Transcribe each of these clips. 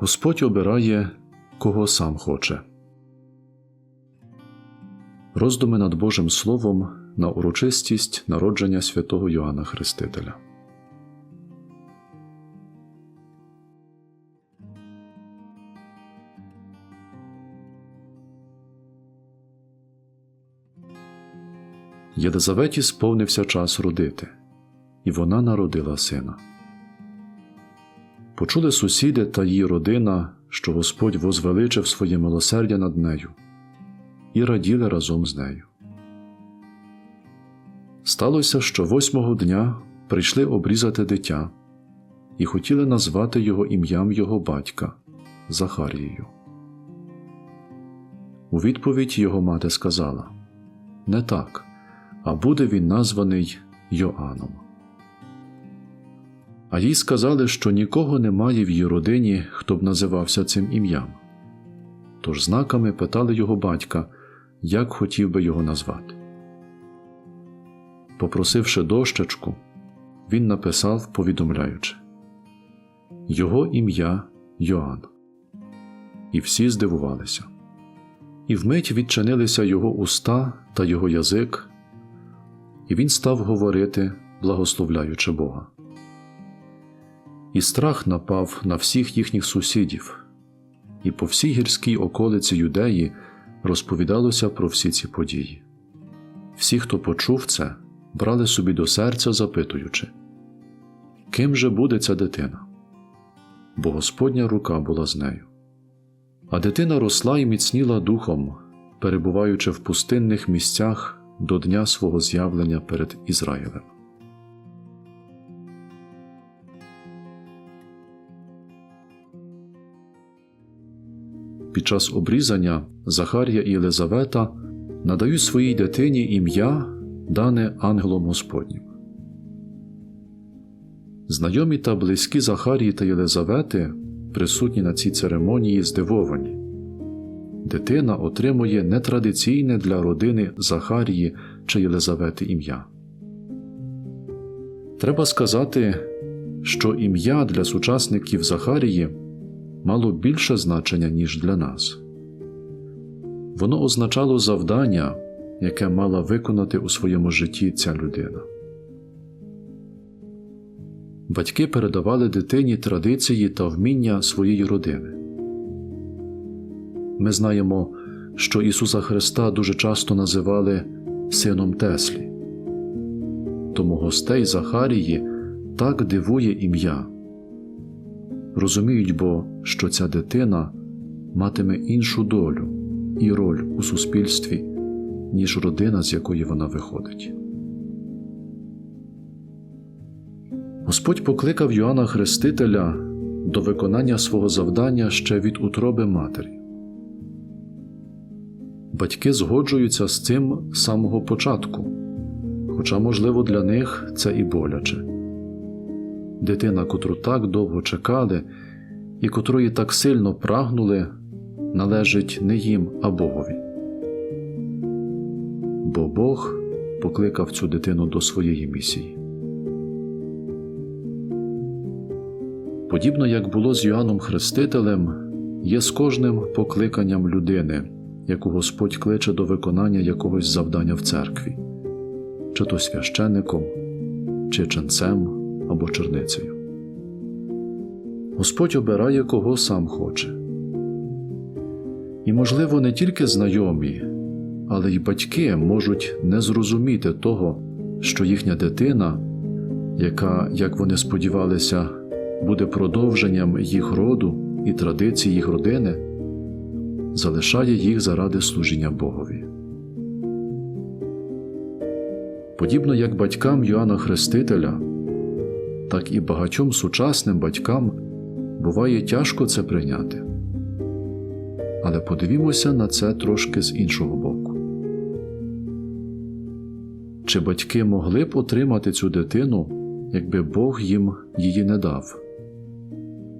Господь обирає, кого сам хоче. Роздуми над Божим Словом на урочистість народження святого Йоанна Хрестителя. Єлизаветі сповнився час родити, і вона народила сина. Почули сусіди та її родина, що Господь возвеличив своє милосердя над нею, і раділи разом з нею. Сталося, що восьмого дня прийшли обрізати дитя і хотіли назвати його ім'ям його батька Захарією. У відповідь його мати сказала Не так, а буде він названий Йоанном. А їй сказали, що нікого немає в її родині, хто б називався цим ім'ям. Тож знаками питали його батька, як хотів би його назвати. Попросивши дощечку, він написав, повідомляючи Його ім'я Йоанн. І всі здивувалися. І вмить відчинилися його уста та його язик, і він став говорити, благословляючи Бога. І страх напав на всіх їхніх сусідів, і по всій гірській околиці юдеї розповідалося про всі ці події. Всі, хто почув це, брали собі до серця, запитуючи, ким же буде ця дитина? Бо Господня рука була з нею. А дитина росла і міцніла духом, перебуваючи в пустинних місцях до дня свого з'явлення перед Ізраїлем. Під час обрізання Захарія і Єлизавета надають своїй дитині ім'я, дане ангелом Господнім. Знайомі та близькі Захарії та Єлизавети, присутні на цій церемонії, здивовані. Дитина отримує нетрадиційне для родини Захарії чи Єлизавети ім'я. Треба сказати, що ім'я для сучасників Захарії мало більше значення, ніж для нас. Воно означало завдання, яке мала виконати у своєму житті ця людина. Батьки передавали дитині традиції та вміння своєї родини. Ми знаємо, що Ісуса Христа дуже часто називали Сином Теслі. Тому гостей Захарії так дивує ім'я. Розуміють бо, що ця дитина матиме іншу долю і роль у суспільстві, ніж родина, з якої вона виходить. Господь покликав Йоанна Хрестителя до виконання свого завдання ще від утроби матері. Батьки згоджуються з цим з самого початку, хоча, можливо, для них це і боляче. Дитина, котру так довго чекали і котрої так сильно прагнули, належить не їм, а Богові. Бо Бог покликав цю дитину до своєї місії. Подібно як було з Йоанном Хрестителем, є з кожним покликанням людини, яку Господь кличе до виконання якогось завдання в церкві, чи то священником, чи ченцем або черницею. Господь обирає кого сам хоче. І, можливо, не тільки знайомі, але й батьки можуть не зрозуміти того, що їхня дитина, яка, як вони сподівалися, буде продовженням їх роду і традицій їх родини, залишає їх заради служіння Богові. Подібно як батькам Йоанна Хрестителя, так і багатьом сучасним батькам буває тяжко це прийняти. Але подивімося на це трошки з іншого боку. Чи батьки могли б отримати цю дитину, якби Бог їм її не дав,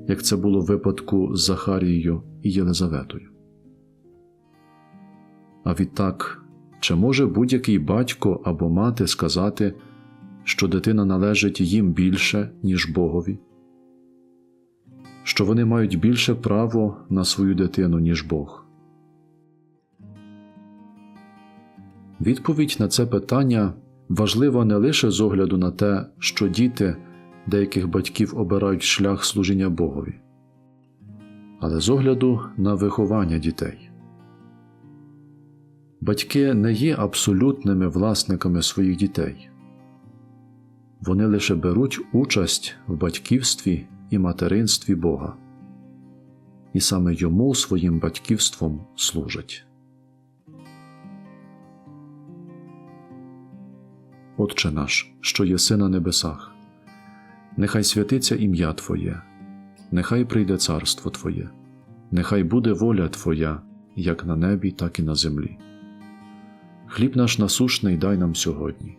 як це було в випадку з Захарією і Єлизаветою? А відтак, чи може будь-який батько або мати сказати, що дитина належить їм більше, ніж Богові? що вони мають більше право на свою дитину, ніж Бог? Відповідь на це питання важлива не лише з огляду на те, що діти деяких батьків обирають шлях служіння Богові, але з огляду на виховання дітей. Батьки не є абсолютними власниками своїх дітей. Вони лише беруть участь в батьківстві і материнстві Бога, і саме йому своїм батьківством служать. Отче наш, що єси на небесах, нехай святиться ім'я Твоє, нехай прийде царство Твоє, нехай буде воля Твоя, як на небі, так і на землі. Хліб наш насушний дай нам сьогодні,